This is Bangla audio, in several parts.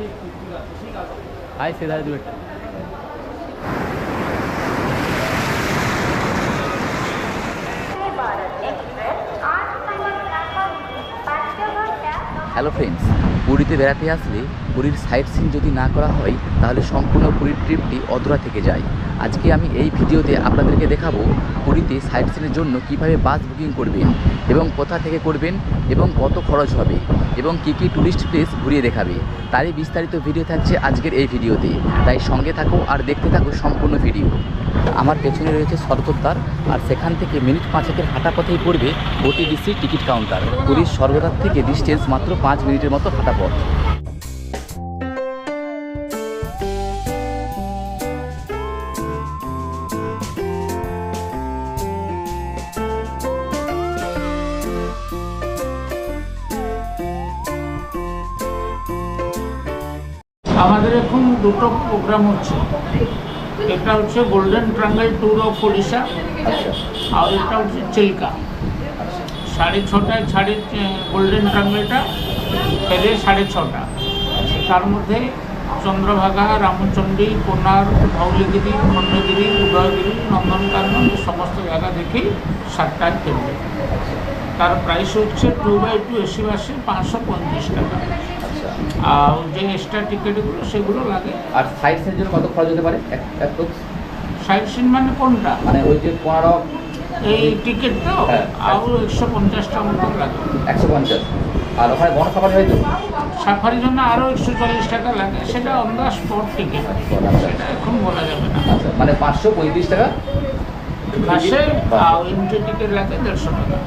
हाय सिद्धार्थ बेटा। হ্যালো ফ্রেন্ডস পুরীতে বেড়াতে আসলে পুরীর সাইট সিন যদি না করা হয়, তাহলে সম্পূর্ণ পুরীর ট্রিপটি অধরা থেকে যায়। আজকে আমি এই ভিডিওতে আপনাদেরকে দেখাবো পুরীতে সাইট সিনের জন্য কীভাবে বাস বুকিং করবেন এবং কোথা থেকে করবেন এবং কত খরচ হবে এবং কী কী ট্যুরিস্ট প্লেস ঘুরিয়ে দেখাবে। তারই বিস্তারিত ভিডিও থাকছে আজকের এই ভিডিওতে। তাই সঙ্গে থাকো আর দেখতে থাকো সম্পূর্ণ ভিডিও আমার পেছনে রয়েছে স্বর্গদ্বার আর সেখান থেকে মিনিট পাঁচেকের হাঁটা পথেই পড়বে ওটিডিসি টিকিট কাউন্টার পুরীর স্বর্গদ্বার থেকে ডিস্টেন্স মাত্র পাঁচ মিনিটের মতো হাঁটা পথ। আমাদের এখন দুটো প্রোগ্রাম হচ্ছে। একটা হচ্ছে golden triangle tour of Odisha আর একটা হচ্ছে চিল্কা সাড়ে ছটায় সাড়ে গোল্ডেন ট্রাঙ্গেলটা ফেরে সাড়ে ছটা। তার মধ্যে চন্দ্রভাগা রামচণ্ডী কোনার ধৌলিগিরি খণ্ডগিরি উদয়গিরি নন্দনকানন সমস্ত জায়গা দেখেই সাতটায় ফেরবে তার প্রাইস হচ্ছে টু বাই টু এসি বাসে পাঁচশো পঁয়ত্রিশ টাকা। আচ্ছা। আর যে এক্সট্রা টিকিটগুলো সেগুলো লাগে। আর সাইট সিনের জন্য কত খরচ হতে পারে? সাইড সিন মানে কোনটা? মানে ওই যে পনেরো এই টিকিট তো? হ্যাঁ। আরও একশো পঞ্চাশটা মতো লাগে। একশো পঞ্চাশ। আর ওখানে বন সাফারি হয় তো? সাফারির জন্য আরও একশো চল্লিশ টাকা লাগে। সেটা অন দ্য স্পট টিকিট সেটা এখন বলা যাবে না। আচ্ছা মানে পাঁচশো পঁয়ত্রিশ টাকা? মাসে এন্ট্রি টিকিট লাগে দেড়শো টাকা।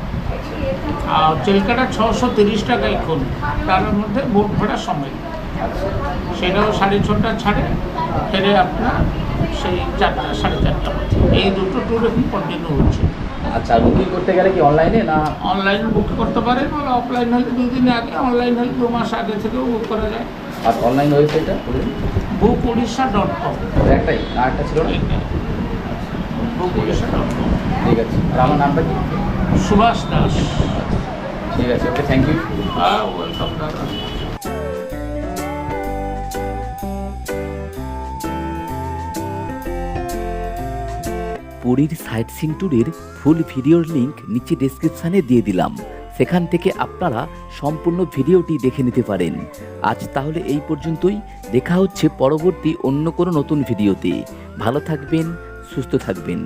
আর চিল্কাটা ছশো তিরিশ টাকা এখন। তার মধ্যে বোট ভাড়া সময় আচ্ছা। সেটাও সাড়ে ছটা ছাড়ে। ফেরে আপনার সেই চারটা সাড়ে চারটা মধ্যে। এই দুটো ট্যুর এখন কন্টিনিউ হচ্ছে। আচ্ছা বুকিং করতে গেলে কি অনলাইনে না? অনলাইনে বুক করতে পারে বা অফলাইন হলে দুই দিন আগে অনলাইন হলে দু মাস আগে থেকেও বুক করা যায়। আর অনলাইন ওয়েবসাইটটা বুক উড়িষ্যা ডট কম একটাই না একটা ছিল না? বুক উড়িষ্যা ডট কম ঠিক আছে আর আমার নামটা কি? সুভাষ দাস। ঠিক আছে ওকে থ্যাংক ইউ হ্যাঁ ওয়েলকাম দাদা। পুরীর সাইট সিং ট্যুরের ফুল ভিডিওর লিঙ্ক নিচে ডেসক্রিপশানে দিয়ে দিলাম। সেখান থেকে আপনারা সম্পূর্ণ ভিডিওটি দেখে নিতে পারেন। আজ তাহলে এই পর্যন্তই। দেখা হচ্ছে পরবর্তী অন্য কোনো নতুন ভিডিওতে। ভালো থাকবেন, সুস্থ থাকবেন।